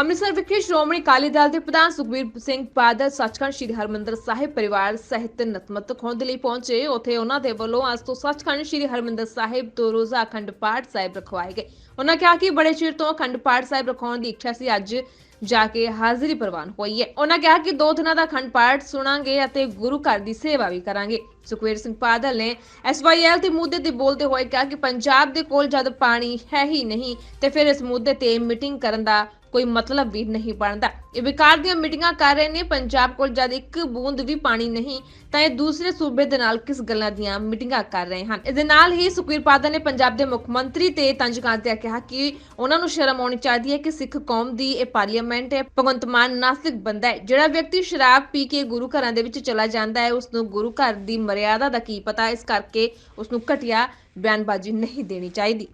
ਅੰਮ੍ਰਿਤਸਰ ਵਿਖੇ ਸ਼੍ਰੋਮਣੀ ਅਕਾਲੀ ਦਲ ਦੇ ਪ੍ਰਧਾਨ ਸੁਖਬੀਰ ਸਿੰਘ ਬਾਦਲ ਸੱਚਖੰਡ ਸ੍ਰੀ ਹਰਮੰਦਰ ਸਾਹਿਬ ਪਰਿਵਾਰ ਸਹਿਤ ਨਤਮਸਤਕ ਹੋਣ ਦੇ ਲਈ ਪਹੁੰਚੇ। ਉੱਥੇ ਉਹਨਾਂ ਦੇ ਵੱਲੋਂ ਅੱਜ ਤੋਂ ਸੱਚਖੰਡ ਸ੍ਰੀ ਹਰਮੰਦਰ ਸਾਹਿਬ ਤੋਂ ਰੋਜ਼ਾ ਅਖੰਡ ਪਾਠ ਸਾਹਿਬ ਰਖਵਾਏ ਗਏ। ਉਹਨਾਂ ਕਿਹਾ ਕਿ ਬੜੇ ਚਿਰ ਤੋਂ ਅਖੰਡ ਪਾਠ ਸਾਹਿਬ ਰਖਾਉਣ ਦੀ ਇੱਛਾ ਸੀ, ਅੱਜ ਜਾ ਕੇ ਹਾਜ਼ਰੀ ਪ੍ਰਵਾਨ ਹੋਈ ਹੈ। ਉਹਨਾਂ ਕਿਹਾ ਕਿ ਦੋ ਦਿਨਾਂ ਦਾ ਅਖੰਡ ਪਾਠ ਸੁਣਾਂਗੇ ਅਤੇ ਗੁਰੂ ਘਰ ਦੀ ਸੇਵਾ ਵੀ ਕਰਾਂਗੇ। ਸੁਖਵੀਰ ਸਿੰਘ ਬਾਦਲ ਨੇ ਐਸਵਾਈਐਲ ਦੇ ਮੁੱਦੇ ਤੇ ਬੋਲਦੇ ਹੋਏ ਕਿਹਾ ਕਿ ਪੰਜਾਬ ਦੇ ਕੋਲ ਜਦ ਪਾਣੀ ਹੈ ਹੀ ਨਹੀਂ, ਤੇ ਫਿਰ ਇਸ ਮੁੱਦੇ ਤੇ ਮੀਟਿੰਗ ਕਰਨ ਦਾ ਕੋਈ ਮਤਲਬ ਵੀ ਨਹੀਂ ਬਣਦਾ। ਇਹ ਵਿਕਾਰ ਦੀਆਂ ਮੀਟਿੰਗਾਂ ਕਰ ਰਹੇ ਨੇ, ਪੰਜਾਬ ਕੋਲ ਜਦ ਇੱਕ ਬੂੰਦ ਵੀ ਪਾਣੀ ਨਹੀਂ, ਤਾਂ ਇਹ ਦੂਸਰੇ ਸੂਬੇ ਦੇ ਨਾਲ ਕਿਸ ਗੱਲਾਂ ਦੀਆਂ ਮੀਟਿੰਗਾਂ ਕਰ ਰਹੇ ਹਨ? ਇਸ ਦੇ ਨਾਲ ਹੀ ਸੁਖਵੀਰ ਬਾਦਲ ਨੇ ਪੰਜਾਬ ਦੇ ਮੁੱਖ ਮੰਤਰੀ ਤੇ ਤੰਜ ਕਰਦਿਆਂ ਕਿਹਾ ਕਿ ਉਹਨਾਂ ਨੂੰ ਸ਼ਰਮ ਆਉਣੀ ਚਾਹੀਦੀ ਹੈ ਕਿ ਸਿੱਖ ਕੌਮ ਦੀ ਇਹ ਪਾਰਲੀਮੈਂਟ ਹੈ ਭਗਵੰਤ ਮਾਨ ਨਾਸਤਿਕ ਬੰਦਾ ਹੈ। ਜਿਹੜਾ ਵਿਅਕਤੀ ਸ਼ਰਾਬ ਪੀ ਕੇ ਗੁਰੂ ਘਰਾਂ ਦੇ ਵਿੱਚ ਚਲਾ ਜਾਂਦਾ ਹੈ ਉਸ ਨੂੰ ਗੁਰੂ ਘਰ ਦੀ ਮਰਿਆਦਾ ਦਾ ਕੀ ਪਤਾ? ਇਸ ਕਰਕੇ ਉਸ ਨੂੰ ਘਟੀਆ ਬਿਆਨਬਾਜ਼ੀ ਨਹੀਂ ਦੇਣੀ ਚਾਹੀਦੀ।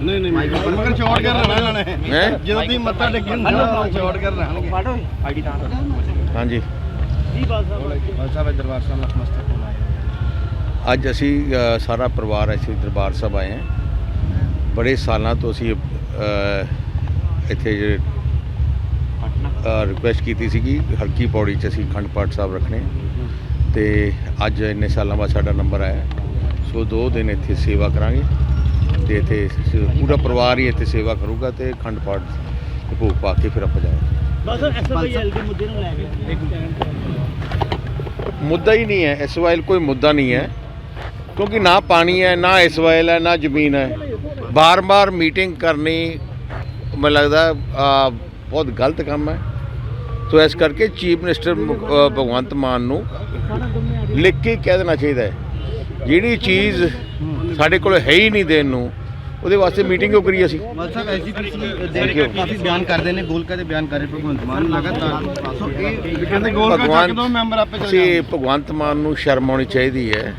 ਨਹੀਂ ਨਹੀਂ ਮਗਰ ਚੌੜ ਕਰ ਰਹਿਣਾ ਇਹਨਾਂ ਨੇ। ਹੈਂ? ਜਦੋਂ ਤੁਸੀਂ ਮੱਥਾ ਟੇਕਣ ਨਾ ਚੌੜ ਕਰ ਰਹਿਣਗੇ। ਹਾਂਜੀ। ਸਾਹਿਬ। ਦਰਬਾਰ ਸਾਹਿਬ ਨਤਮਸਤਕ ਹੋਣਾ ਅੱਜ ਅਸੀਂ ਸਾਰਾ ਪਰਿਵਾਰ ਅਸੀਂ ਦਰਬਾਰ ਸਾਹਿਬ ਆਏ ਹਾਂ। ਬੜੇ ਸਾਲਾਂ ਤੋਂ ਅਸੀਂ ਇੱਥੇ ਰਿਕੁਐਸਟ ਕੀਤੀ ਸੀਗੀ ਹਲਕੀ ਪੌੜੀ 'ਚ ਅਸੀਂ ਅਖੰਡ ਪਾਠ ਸਾਹਿਬ ਰੱਖਣੇ। ਤੇ ਅੱਜ ਇੰਨੇ ਸਾਲਾਂ ਬਾਅਦ ਸਾਡਾ ਨੰਬਰ ਆਇਆ। ਸੋ ਦੋ ਦਿਨ ਇੱਥੇ ਸੇਵਾ ਕਰਾਂਗੇ। ਤੇ ਇੱਥੇ ਸ- ਪੂਰਾ ਪਰਿਵਾਰ ਹੀ ਇੱਥੇ ਸੇਵਾ ਕਰੂਗਾ ਤੇ ਅਖੰਡ ਪਾਠ ਭੋਗ ਪਾ ਕੇ ਫਿਰ ਆਪਾਂ ਜਾਵਾਂਗੇ ਬਸ ਐਸਐਫਆਈਐਲ ਦੇ ਮੁੱਦੇ ਨੂੰ ਲੈ ਕੇ ਮੁੱਦਾ ਹੀ ਨਹੀਂ ਹੈ ਐਸਵਾਈਲ ਕੋਈ ਮੁੱਦਾ ਨਹੀਂ ਹੈ ਕਿਉਂਕਿ ਨਾ ਪਾਣੀ ਹੈ ਨਾ ਐਸਵਾਈਲ ਹੈ ਨਾ ਜ਼ਮੀਨ ਹੈ। ਬਾਰ-ਬਾਰ ਮੀਟਿੰਗ ਕਰਨੀ ਮੈਨੂੰ ਲੱਗਦਾ ਆ, ਬਹੁਤ ਗਲਤ ਕੰਮ ਹੈ। ਸੋ ਇਸ ਕਰਕੇ ਚੀਫ ਮਿਨਿਸਟਰ ਮੁਖ- ਅ, ਭਗਵੰਤ ਮਾਨ ਨੂੰ ਲਿਖ ਕੇ ਕਹਿ ਦੇਣਾ ਚਾਹੀਦਾ ਹੈ। ਜਿਹੜੀ ਚੀਜ਼ ਸਾਡੇ ਕੋਲ ਹੈ ਹੀ ਨਹੀਂ ਦੇਣ ਨੂੰ। ਉਹਦੇ ਵਾਸਤੇ ਮੀਟਿੰਗ ਕਿਉਂ ਕਰੀ ਅਸੀਂ? ਬਲ ਸਾਹਿਬ ਐਸੀ ਤੁਸੀਂ ਦੇਖ ਕੇ ਕਾਫੀ ਬਿਆਨ ਕਰਦੇ ਨੇ ਗੋਲ ਕਦੇ ਬਿਆਨ ਕਰ ਰਹੇ ਭਗਵੰਤ ਮਾਨ ਲਗਾਤਾਰ। ਸੋ ਇਹ ਕਹਿੰਦੇ ਗੋਲ ਕਾ ਚੱਕ ਦੋ ਮੈਂਬਰ ਆਪੇ ਚਲੇ ਅਸੀਂ ਭਗਵੰਤ ਮਾਨ ਨੂੰ ਸ਼ਰਮ ਆਉਣੀ ਚਾਹੀਦੀ ਹੈ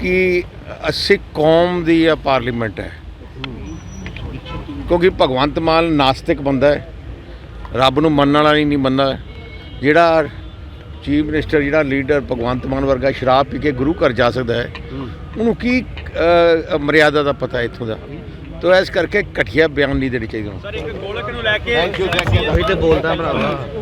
ਕਿ ਅਸੀਂ ਕੌਮ ਦੀ ਆ ਪਾਰਲੀਮੈਂਟ ਹੈ। ਕਿਉਂਕਿ ਭਗਵੰਤ ਮਾਨ ਨਾਸਤਿਕ ਬੰਦਾ ਹੈ। ਰੱਬ ਨੂੰ ਮੰਨਣ ਵਾਲਾ ਨਹੀਂ ਬੰਦਾ। ਜਿਹੜਾ ਚੀਫ ਮਿਨਿਸਟਰ ਜਿਹੜਾ ਲੀਡਰ ਭਗਵੰਤ ਮਾਨ ਵਰਗਾ ਸ਼ਰਾਬ ਪੀ ਕੇ ਗੁਰੂ ਘਰ ਜਾ ਸਕਦਾ ਹੈ ਉਹਨੂੰ ਕੀ ਮਰਿਆਦਾ ਦਾ ਪਤਾ ਇੱਥੋਂ ਦਾ? ਤੋ ਇਸ ਕਰਕੇ ਘਟੀਆ ਬਿਆਨ ਨਹੀਂ ਦੇਣੇ ਚਾਹੀਦੇ ਸਰ ਇੱਕ ਗੋਲਕ ਨੂੰ ਲੈ ਕੇ ਥੈਂਕ ਯੂ ਥੈਂਕ ਯੂ ਉਹੀ ਤੇ ਬੋਲਦਾ ਭਰਾਵਾ।